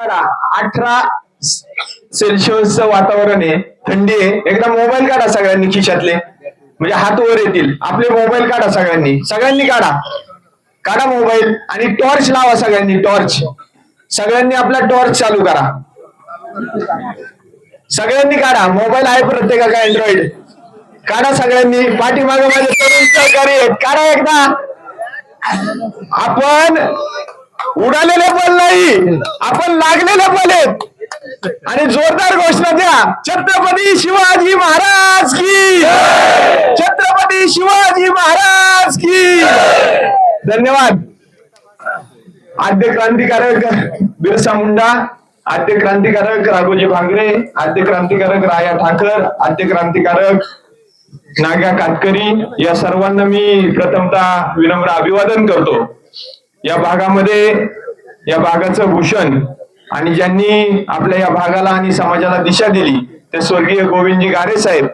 काढा अठरा सेल्सिअसचं वातावरण आहे. थंडी आहे. एकदा मोबाईल काढा सगळ्यांनी खिशातले. म्हणजे हात वर येतील. आपले मोबाईल काढा सगळ्यांनी. सगळ्यांनी काढा. काढा मोबाईल आणि टॉर्च लावा सगळ्यांनी टॉर्च सगळ्यांनी आपला टॉर्च चालू करा. सगळ्यांनी काढा. मोबाईल आहे प्रत्येकाचा अँड्रॉइड काढा सगळ्यांनी. पाठीमागे माझे तरुण सहकारी आहेत. काढा एकदा. आपण उडालेले बल नाही. आपण लागलेले बल आहेत. आणि जोरदार घोषणा द्या. छत्रपती शिवाजी महाराज की छत्रपती शिवाजी महाराज की धन्यवाद. आद्य क्रांतिकारक बिरसा मुंडा आद्य क्रांतिकारक राघोजी भांगरे आद्य क्रांतिकारक राया ठाकर आद्य क्रांतिकारक नाग्या कातकरी या सर्वांना मी प्रथमतः विनम्र अभिवादन करतो. या भागामध्ये या भागाचं भूषण आणि ज्यांनी आपल्या या भागाला आणि समाजाला दिशा दिली ते स्वर्गीय गोविंदजी गारे साहेब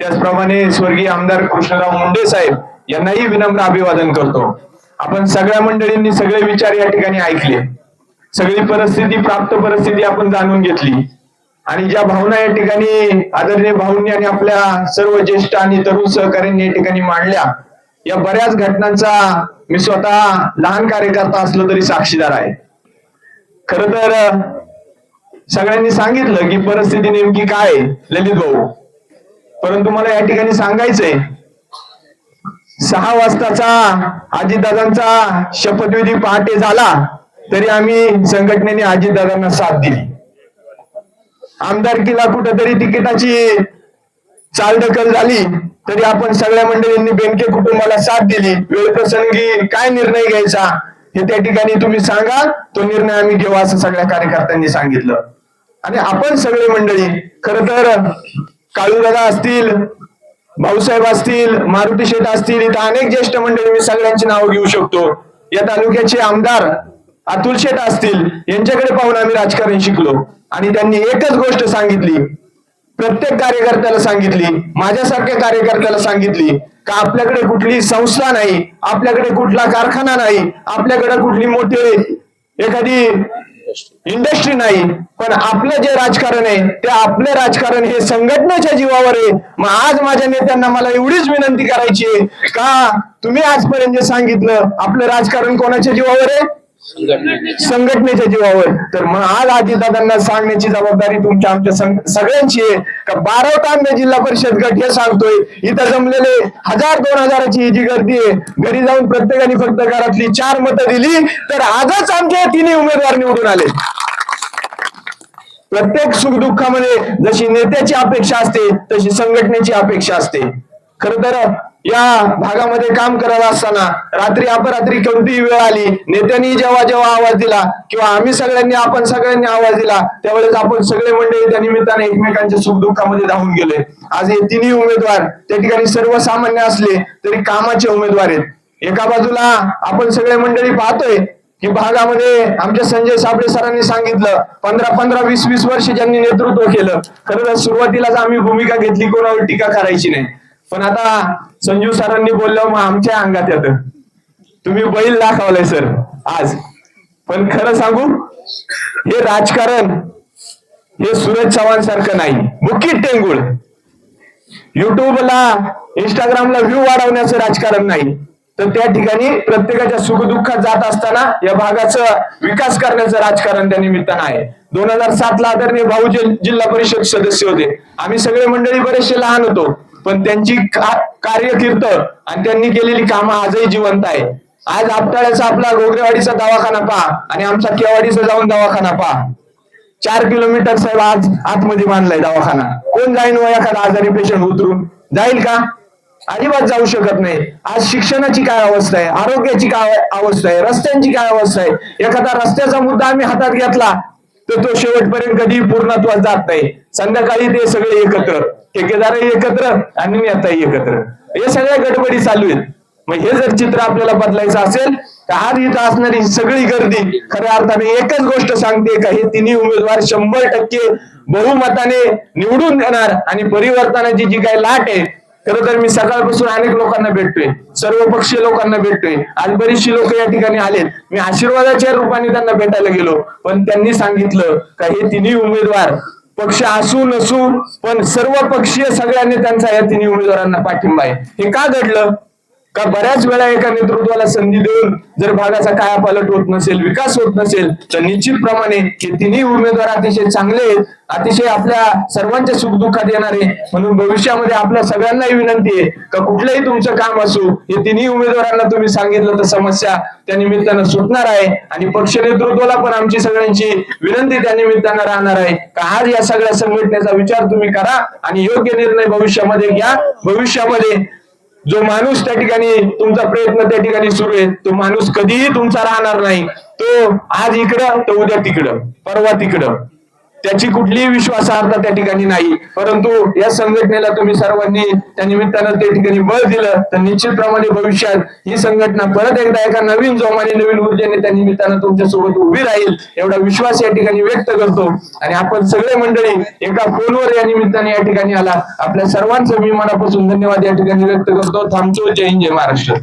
त्याचप्रमाणे स्वर्गीय आमदार कृष्णराव मुंडे साहेब यांनाही विनम्र अभिवादन करतो. आपण सगळ्या मंडळींनी सगळे विचार या ठिकाणी ऐकले. सगळी परिस्थिती प्राप्त परिस्थिती आपण जाणून घेतली. आणि ज्या भावना या ठिकाणी आदरणीय भाऊंनी आणि आपल्या सर्व ज्येष्ठ आणि तरुण सहकार्यांनी या ठिकाणी मांडल्या या बऱ्याच घटनांचा मी स्वतः लहान कार्यकर्ता असलो तरी साक्षीदार आहे. खर तर सगळ्यांनी सांगितलं की परिस्थिती नेमकी काय ललित भाऊ? परंतु मला या ठिकाणी सांगायचंय सहा वाजताचा अजितदादांचा शपथविधी पहाटे झाला तरी आम्ही संघटनेने अजितदादांना साथ दिली. आमदारकीला कुठंतरी तिकिटाची चालढकल झाली. तरी आपण सगळ्या मंडळींनी बेनके कुटुंबाला साथ दिली वेळप्रसंगी काय निर्णय घ्यायचा हे त्या ठिकाणी तुम्ही सांगा तो निर्णय आम्ही घेऊ असं सगळ्या कार्यकर्त्यांनी सांगितलं. आणि आपण सगळे मंडळी खर तर काळूदादा असतील भाऊसाहेब असतील मारुती शेठ असतील इथं अनेक ज्येष्ठ मंडळी मी सगळ्यांची नावं घेऊ शकतो. या तालुक्याचे आमदार अतुल शेठ असतील यांच्याकडे पाहून आम्ही राजकारण शिकलो. आणि त्यांनी एकच गोष्ट सांगितली प्रत्येक कार्यकर्त्याला सांगितली माझ्यासारख्या कार्यकर्त्याला सांगितली का आपल्याकडे कुठली संस्था नाही आपल्याकडे कुठला कारखाना नाही आपल्याकडे कुठली मोठी एखादी इंडस्ट्री नाही पण आपलं जे राजकारण आहे ते आपलं राजकारण हे संघटनेच्या जीवावर आहे. मग आज माझ्या नेत्यांना मला एवढीच विनंती करायची आहे का तुम्ही आजपर्यंत जे सांगितलं आपलं राजकारण कोणाच्या जीवावर आहे? संघटनेच्या जीवावर. तर मग आज आजीदादांना सांगण्याची जबाबदारी तुमच्या आमच्या सगळ्यांची आहे. का बाराव तांबे जिल्हा परिषद गट हे सांगतोय. इथं जमलेले हजार दोन हजाराची ही जी गर्दी आहे घरी जाऊन प्रत्येकाने फक्त घरातली चार मतं दिली तर आजच आमचे तिन्ही उमेदवार निवडून आले. प्रत्येक सुखदुःखामध्ये जशी नेत्याची अपेक्षा असते तशी संघटनेची अपेक्षा असते. खर तर या भागामध्ये काम करत असताना रात्री अपरात्री कोणतीही वेळ आली नेत्यांनी जेव्हा जेव्हा आवाज दिला किंवा आम्ही सगळ्यांनी आपण सगळ्यांनी आवाज दिला त्यावेळेस आपण सगळे मंडळी त्या निमित्ताने एकमेकांच्या सुखदुःखामध्ये धावून गेले. आज हे तिन्ही उमेदवार त्या ठिकाणी सर्वसामान्य असले तरी कामाचे उमेदवार आहेत. एका बाजूला आपण सगळे मंडळी पाहतोय की भागामध्ये आमच्या संजय साबळे सरांनी सांगितलं पंधरा पंधरा वीस वीस वर्ष ज्यांनी नेतृत्व केलं खरं तर सुरुवातीलाच आम्ही भूमिका घेतली कोणावर टीका करायची नाही. पण आता संजीव सरांनी बोलल्यावर मग आमच्या अंगात येतं. तुम्ही बैल दाखवलाय सर आज. पण खरं सांगू हे राजकारण हे सूरज चव्हाण सारखं नाही. मुख्य टेंगुळ. युट्यूबला इंस्टाग्रामला व्ह्यू वाढवण्याचं राजकारण नाही. तर त्या ठिकाणी प्रत्येकाच्या सुखदुःखात जात असताना या भागाचं विकास करण्याचं राजकारण त्या निमित्तानं आहे. दोन हजार सात ला आदरणीय भाऊ जिल्हा परिषद सदस्य होते. आम्ही सगळे मंडळी बरेचसे लहान होतो. पण त्यांची का- कार्यकीर्त आणि त्यांनी केलेली कामं आजही जिवंत आहे आज आपटाळ्याचा आपला गोगरेवाडीचा दवाखाना पहा आणि आमचा केवाडीचा जाऊन दवाखाना पहा. चार किलोमीटर साहेब आज आतमध्ये बांधलाय दवाखाना. कोण जाईन व एखादा आजारी पेशंट उतरून? जाईल का? अजिबात जाऊ शकत नाही. आज शिक्षणाची काय अवस्था आहे? आरोग्याची काय अवस्था आहे? रस्त्यांची काय अवस्था आहे? एखादा रस्त्याचा मुद्दा आम्ही हातात घेतला तर तो शेवटपर्यंत कधी पूर्णत्वास जात नाही. संध्याकाळी ते सगळे एकत्र. ठेकेदारही एकत्र आणि नेताही एकत्र. हे सगळ्या गडबडी चालू आहेत. मग हे जर चित्र आपल्याला बदलायचं असेल तर आज इथं असणारी ही सगळी गर्दी खऱ्या अर्थाने एकच गोष्ट सांगते का हे तिन्ही उमेदवार शंभर टक्के बहुमताने निवडून देणार आणि परिवर्तनाची जी काही लाट आहे खर तर मी सकाळपासून अनेक लोकांना भेटतोय. सर्व पक्षीय लोकांना भेटतोय. आज बरीचशी लोक या ठिकाणी आलेत. मी आशीर्वादाच्या रूपाने त्यांना भेटायला गेलो. पण त्यांनी सांगितलं का हे तिन्ही उमेदवार पक्ष असू नसू पण सर्व पक्षीय सगळ्यांनी त्यांचा या तिन्ही उमेदवारांना पाठिंबा आहे. हे का घडलं? का बऱ्याच वेळा एका नेतृत्वाला संधी देऊन जर भागाचा कायापालट होत नसेल विकास होत नसेल तर निश्चितप्रमाणे हे तिन्ही उमेदवार अतिशय चांगले आहेत अतिशय आपल्या सर्वांच्या सुखदुःखात येणारे म्हणून भविष्यामध्ये आपल्या सगळ्यांनाही विनंती आहे का कुठलंही तुमचं काम असू हे तिन्ही उमेदवारांना तुम्ही सांगितलं तर समस्या त्या निमित्तानं सुटणार आहे. आणि पक्ष नेतृत्वाला पण आमची सगळ्यांची विनंती त्या निमित्तानं राहणार आहे का आज या सगळ्या संघटनेचा विचार तुम्ही करा आणि योग्य निर्णय भविष्यामध्ये घ्या. भविष्यामध्ये जो माणूस त्या ठिकाणी तुमचा प्रयत्न त्या ठिकाणी सुरू आहे तो माणूस कधीही तुमचा राहणार नाही. तो आज इकडं तर उद्या तिकडं परवा तिकडं. त्याची कुठलीही विश्वासार्हता त्या ठिकाणी नाही. परंतु या संघटनेला तुम्ही सर्वांनी त्या निमित्तानं त्या ठिकाणी बळ दिलं तर निश्चितप्रमाणे भविष्यात ही संघटना परत एकदा एका नवीन जोमाने नवीन ऊर्जेने त्या निमित्तानं तुमच्यासोबत उभी राहील एवढा विश्वास या ठिकाणी व्यक्त करतो. आणि आपण सगळे मंडळी एका फोनवर या निमित्ताने या ठिकाणी आला. आपल्या सर्वांचं मी मनापासून धन्यवाद या ठिकाणी व्यक्त करतो. थांबतो. जय हिंद जय महाराष्ट्र.